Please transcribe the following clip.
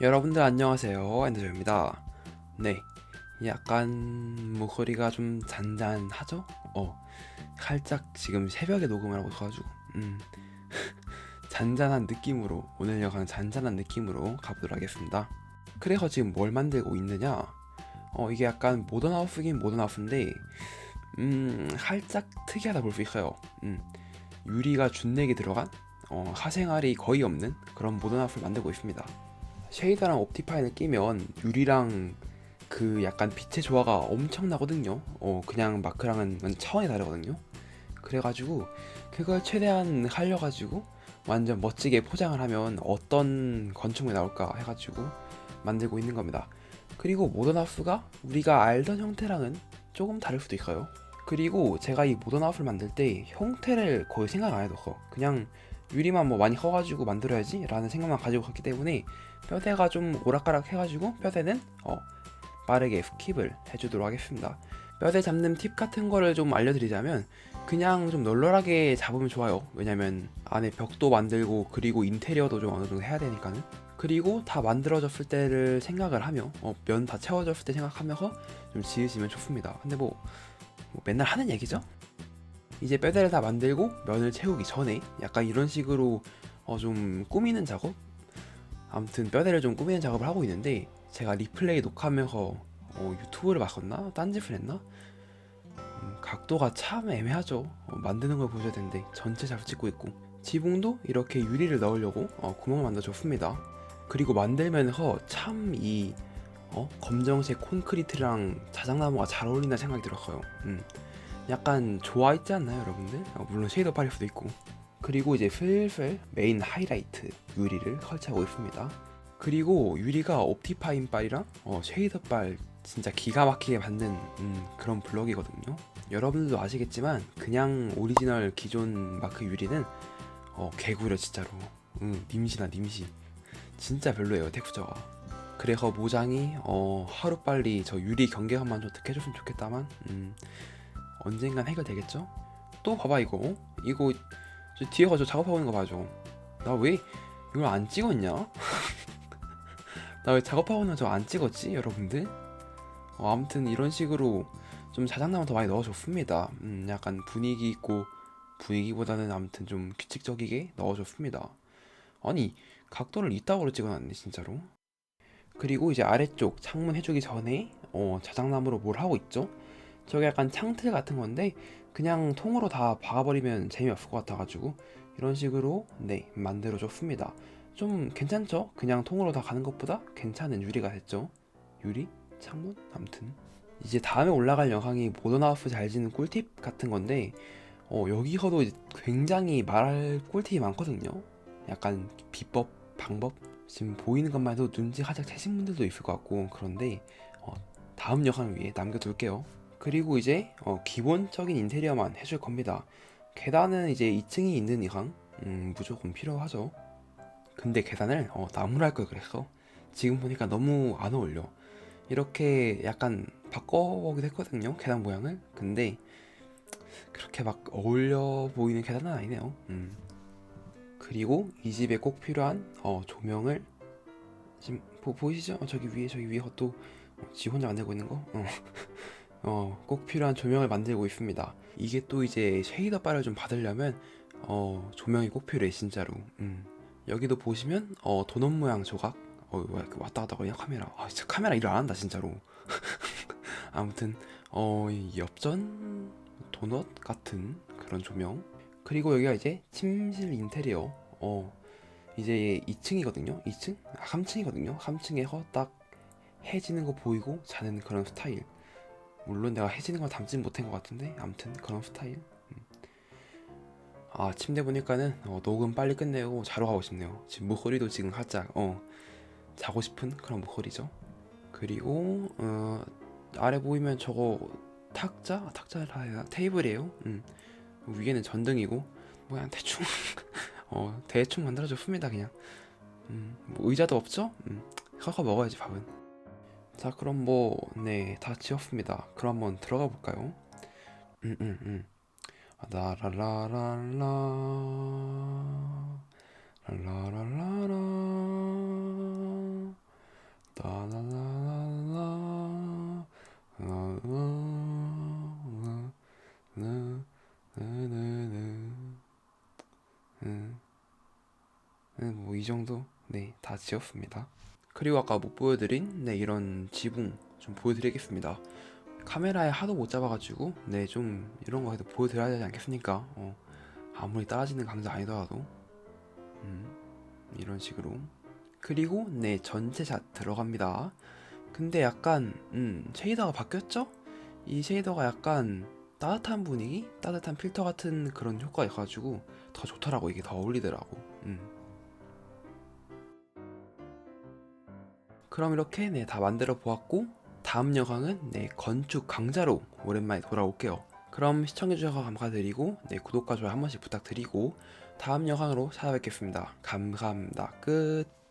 여러분들 안녕하세요. 엔드저입니다. 네 약간 목소리가 좀 잔잔하죠? 어 살짝 지금 새벽에 녹음을 하고 있어가지고 음 잔잔한 느낌으로 오늘 영상 잔잔한 느낌으로 가보도록 하겠습니다. 그래서 지금 뭘 만들고 있느냐? 어 이게 약간 모던 하우스긴 모던 하우스인데 음 살짝 특이하다 볼 수 있어요. 음 유리가 준내게 들어간? 어, 사생활이 거의 없는 그런 모던 하우스를 만들고 있습니다 쉐이더랑 옵티파인을 끼면 유리랑 그 약간 빛의 조화가 엄청나거든요. 어 그냥 마크랑은 차원이 다르거든요. 그래가지고 그걸 최대한 살려가지고 완전 멋지게 포장을 하면 어떤 건축물이 나올까 해가지고 만들고 있는 겁니다. 그리고 모던 하우스가 우리가 알던 형태랑은 조금 다를 수도 있어요. 그리고 제가 이 모던 하우스를 만들 때 형태를 거의 생각 안 해뒀어. 그냥 유리만 뭐 많이 커가지고 만들어야지 라는 생각만 가지고 갔기 때문에 뼈대가 좀 오락가락 해가지고 뼈대는 어, 빠르게 스킵을 해주도록 하겠습니다. 뼈대 잡는 팁 같은 거를 좀 알려드리자면 그냥 좀 널널하게 잡으면 좋아요. 왜냐면 안에 벽도 만들고 그리고 인테리어도 좀 어느 정도 해야 되니까는. 그리고 다 만들어졌을 때를 생각을 하며 어, 면 다 채워졌을 때 생각하면서 좀 지으시면 좋습니다. 근데 뭐, 뭐 맨날 하는 얘기죠? 이제 뼈대를 다 만들고 면을 채우기 전에 약간 이런 식으로 어, 좀 꾸미는 작업? 아무튼 뼈대를 좀 꾸미는 작업을 하고 있는데 제가 리플레이 녹화하면서 어, 유튜브를 봤었나? 딴짓을 했나? 음, 각도가 참 애매하죠. 어, 만드는 걸 보셔야 되는데 전체 잘 찍고 있고 지붕도 이렇게 유리를 넣으려고 어, 구멍을 만들어줬습니다. 그리고 만들면서 참이 어? 검정색 콘크리트랑 자작나무가 잘 어울린다는 생각이 들었어요. 음. 약간 좋아 있지 않나요, 여러분들? 어, 물론 쉐이더 수도 있고. 그리고 이제 슬슬 메인 하이라이트 유리를 설치하고 있습니다. 그리고 유리가 옵티파인 빨이랑 어, 쉐이더 빨 진짜 기가 막히게 만든 음, 그런 블럭이거든요. 여러분들도 아시겠지만 그냥 오리지널 기존 마크 유리는 어, 개구려 진짜로. 음, 님시나 님시. 진짜 별로예요 텍스처가. 그래서 모장이 어, 하루 빨리 저 유리 경계선만 좀 어떻게 해줬으면 좋겠다만 음, 언젠간 해결되겠죠? 또 봐봐 이거 이거 저 뒤에 가서 작업하고 있는 거 봐줘 나 왜 이걸 안 찍었냐? 나 왜 작업하고 있는 거안 찍었지 여러분들? 어, 아무튼 이런 식으로 좀 자작나무 더 많이 넣어줬습니다 음, 약간 분위기 있고 분위기보다는 아무튼 좀 규칙적이게 넣어줬습니다 아니 각도를 이따구로 찍어놨네 진짜로 그리고 이제 아래쪽 창문 해주기 전에 어, 자작나무로 뭘 하고 있죠? 저게 약간 창틀 같은 건데 그냥 통으로 다 박아버리면 재미없을 것 같아가지고 이런 식으로 네 만들어줬습니다. 좀 괜찮죠? 그냥 통으로 다 가는 것보다 괜찮은 유리가 됐죠. 유리? 창문? 아무튼 이제 다음에 올라갈 영상이 모던하우스 잘 짓는 꿀팁 같은 건데 어, 여기서도 굉장히 말할 꿀팁이 많거든요. 약간 비법, 방법 지금 보이는 것만 해도 눈치 살짝 채신 분들도 있을 것 같고 그런데 어, 다음 영상을 위해 남겨둘게요. 그리고 이제 어, 기본적인 인테리어만 해줄 겁니다. 계단은 이제 2층이 있는 이상 음, 무조건 필요하죠. 근데 계단을 어, 나무로 할 걸 그랬어. 지금 보니까 너무 안 어울려. 이렇게 약간 바꿔보기도 했거든요. 계단 모양을. 근데 그렇게 막 어울려 보이는 계단은 아니네요. 음. 그리고 이 집에 꼭 필요한 어, 조명을 지금 보, 보이시죠? 어, 저기 위에 저기 위에 또 어, 지 혼자 만들고 있는 거. 어. 어, 꼭 필요한 조명을 만들고 있습니다. 이게 또 이제 쉐이더 바를 좀 받으려면 어, 조명이 꼭 필요해 진짜로. 음. 여기도 보시면 어, 도넛 모양 조각. 어, 왔다 갔다 거리냐 카메라. 아, 진짜 카메라 일안 한다 진짜로. 아무튼 어, 이 엽전 도넛 같은 그런 조명. 그리고 여기가 이제 침실 인테리어. 어, 이제 2층이거든요. 2층? 아, 3층이거든요. 3층에서 딱 해지는 거 보이고 자는 그런 스타일. 물론 내가 해지는 걸 담진 못한 것 같은데? 아무튼 그런 스타일. 음. 아 침대 보니까는 어, 녹음 빨리 끝내고 자러 가고 싶네요. 지금 목소리도 지금 살짝 어 자고 싶은 그런 목소리죠. 그리고 어, 아래 보이면 저거 탁자? 아, 탁자라 해야 테이블이에요. 음. 위에는 전등이고 뭐 그냥 대충 어 대충 만들어줬습니다 그냥. 음, 뭐 의자도 없죠? 음, 커서 먹어야지 밥은 자 그럼 뭐 네 다 지었습니다. 그럼 한번 들어가 볼까요? 음 음 음 라라라라. 라 라라라 라라라라 라라라라 뭐이 정도? 네다 지었습니다. 그리고 아까 못 보여드린 네 이런 지붕 좀 보여드리겠습니다 카메라에 하도 못 잡아가지고 네 좀 이런 거 그래도 보여드려야 되지 않겠습니까 어, 아무리 따라지는 강좌 아니더라도 음, 이런 식으로 그리고 네 전체 샷 들어갑니다 근데 약간 음, 쉐이더가 바뀌었죠? 이 쉐이더가 약간 따뜻한 분위기? 따뜻한 필터 같은 그런 효과가 있어가지고 더 좋더라고 이게 더 어울리더라고 음. 그럼 이렇게 네, 다 만들어 보았고 다음 영상은 네, 건축 강좌로 오랜만에 돌아올게요. 그럼 시청해주셔서 감사드리고 네, 구독과 좋아요 한 번씩 부탁드리고 다음 영상으로 찾아뵙겠습니다. 감사합니다. 끝.